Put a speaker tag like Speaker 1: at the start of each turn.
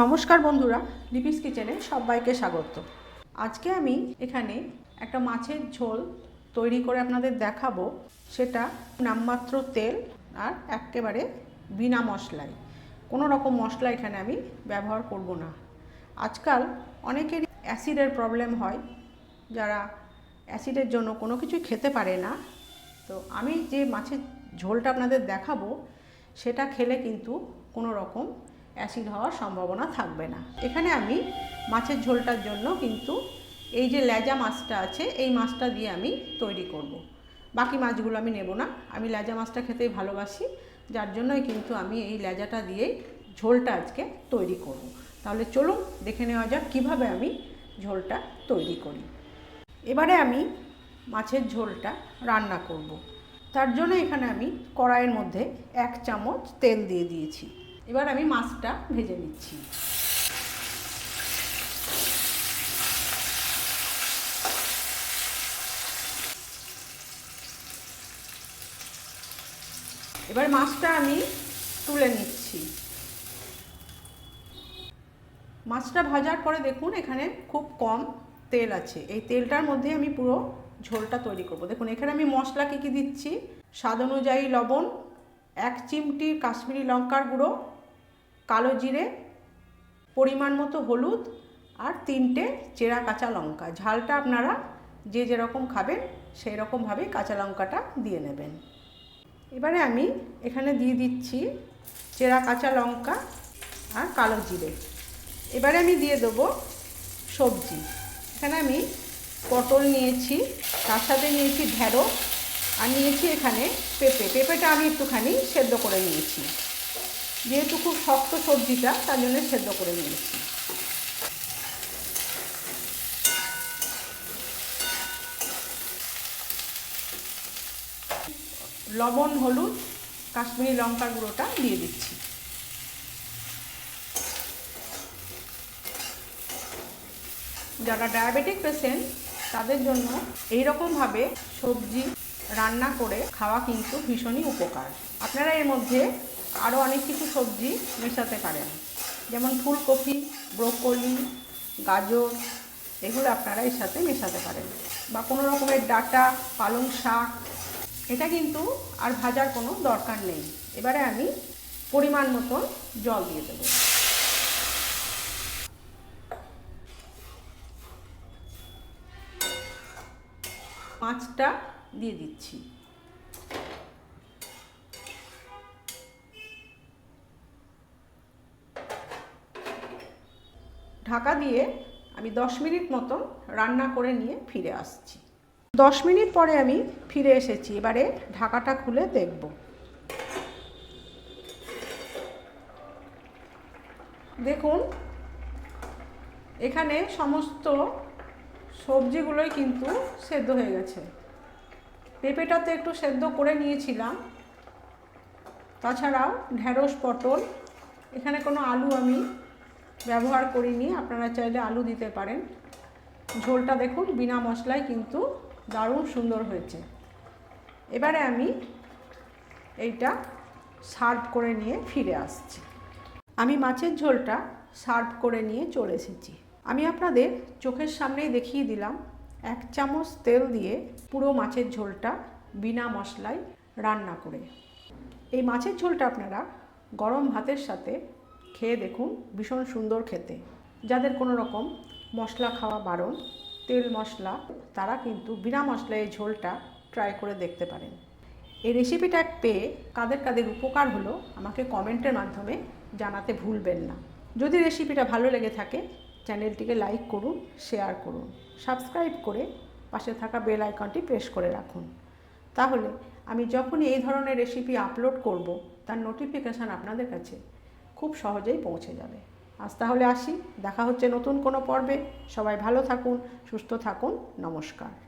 Speaker 1: নমস্কার বন্ধুরা, লিপিস কিচেনে সবাইকে স্বাগত। আজকে আমি এখানে একটা মাছের ঝোল তৈরি করে আপনাদের দেখাবো। সেটা নামমাত্র তেল আর একেবারে বিনা মশলায়। কোনো রকম মশলা এখানে আমি ব্যবহার করব না। আজকাল অনেকেরই অ্যাসিডের প্রবলেম হয়। যারা অ্যাসিডের জন্য কোনো কিছুই খেতে পারে না। তো আমি যে মাছের ঝোলটা আপনাদের দেখাবো, সেটা খেলে কিন্তু কোনো রকম অ্যাসিড হওয়ার সম্ভাবনা থাকবে না এখানে আমি মাছের ঝোলটার জন্য কিন্তু এই যে লেজা মাছটা আছে, এই মাছটা দিয়ে আমি তৈরি করব। বাকি মাছগুলো আমি নেব না আমি লেজা মাছটা খেতেই ভালোবাসি, যার জন্যই কিন্তু আমি এই লেজাটা দিয়েই ঝোলটা আজকে তৈরি করব। তাহলে চলুন দেখে নেওয়া যাক কীভাবে আমি ঝোলটা তৈরি করি এবারে আমি মাছের ঝোলটা রান্না করব। তার জন্য এখানে আমি কড়াইয়ের মধ্যে এক চামচ তেল দিয়ে দিয়েছি এবার আমি মাছটা ভেজে নিচ্ছি। এবার মাছটা আমি তুলে নিচ্ছি। মাছটা ভাজার পরে দেখুন, এখানে খুব কম তেল আছে। এই তেলটার মধ্যে আমি পুরো ঝোলটা তৈরি করব। দেখুন, এখানে আমি মশলা কী কী দিচ্ছি? স্বাদ অনুযায়ী লবণ, এক চিমটি কাশ্মীরি লঙ্কার গুঁড়ো কালো জিরে, পরিমাণ মতো হলুদ আর তিনটে চেরা কাঁচা লঙ্কা। ঝালটা আপনারা যে যেরকম খাবেন সেই রকমভাবে কাঁচা লঙ্কাটা দিয়ে নেবেন। এবারে আমি এখানে দিয়ে দিচ্ছি চেরা কাঁচা লঙ্কা আর কালো জিরে। এবারে আমি দিয়ে দেবো সবজি। এখানে আমি পটল নিয়েছি, তার সাথে নিয়েছি ঢেঁড়ো আর নিয়েছি এখানে পেঁপে। পেঁপেটা আমি একটুখানি সেদ্ধ করে নিয়েছি। যেহেতু খুব শক্ত সবজিটা, তার জন্য সেদ্ধ করে নিয়েছি। লবণ, হলুদ, কাশ্মীরি লঙ্কার গুঁড়োটা দিয়ে দিচ্ছি। যারা ডায়াবেটিক পেশেন্ট, তাদের জন্য এই রকমভাবে সবজি রান্না করে খাওয়া কিন্তু ভীষণই উপকার। আপনারা এর মধ্যে আরও অনেক কিছু সবজি মেশাতে পারেন। যেমন ফুলকপি, ব্রোকলি, গাজর, এগুলো আপনারা এর সাথে মেশাতে পারেন। বা কোনো রকমের ডাটা, পালং শাক, এটা কিন্তু আর ভাজার কোনো দরকার নেই। এবারে আমি পরিমাণ মতো জল দিয়ে দেবো। মাছটা দিয়ে দিচ্ছি। ঢাকা দিয়ে আমি দশ মিনিট মতন রান্না করে নিয়ে ফিরে আসছি। দশ মিনিট পরে আমি ফিরে এসেছি। এবারে ঢাকাটা খুলে দেখব। দেখুন, এখানে সমস্ত সবজিগুলোই কিন্তু সেদ্ধ হয়ে গেছে। পেঁপেটাতে একটু সেদ্ধ করে নিয়েছিলাম। তাছাড়াও ঢ্যাঁড়স পটল, এখানে কোনো আলু আমি ব্যবহার করিনি, আপনারা চাইলে আলু দিতে পারেন। ঝোলটা দেখুন, বিনা মশলায় কিন্তু দারুণ সুন্দর হয়েছে। এবারে আমি এইটা সার্ভ করে নিয়ে ফিরে আসছি। আমি মাছের ঝোলটা সার্ভ করে নিয়ে চলে এসেছি। আমি আপনাদের চোখের সামনেই দেখিয়ে দিলাম, এক চামচ তেল দিয়ে পুরো মাছের ঝোলটা বিনা মশলায় রান্না করে। এই মাছের ঝোলটা আপনারা গরম ভাতের সাথে খেয়ে দেখুন ভীষণ সুন্দর খেতে। যাদের কোনো রকম মশলা খাওয়া বারণ, তেল মশলা, তারা কিন্তু বিনা মশলায় এই ঝোলটা ট্রাই করে দেখতে পারেন। এই রেসিপিটা পেয়ে কাদের কাদের উপকার হলো আমাকে কমেন্টের মাধ্যমে জানাতে ভুলবেন না। যদি রেসিপিটা ভালো লেগে থাকে চ্যানেলটিকে লাইক করুন শেয়ার করুন সাবস্ক্রাইব করে পাশে থাকা বেল আইকনটি প্রেস করে রাখুন। তাহলে আমি যখনই এই ধরনের রেসিপি আপলোড করব, তার নোটিফিকেশান আপনাদের কাছে খুব সহজেই পৌঁছে যাবে। আজ তাহলে আসি, দেখা হচ্ছে নতুন কোনো পর্বে। সবাই ভালো থাকুন, সুস্থ থাকুন, নমস্কার।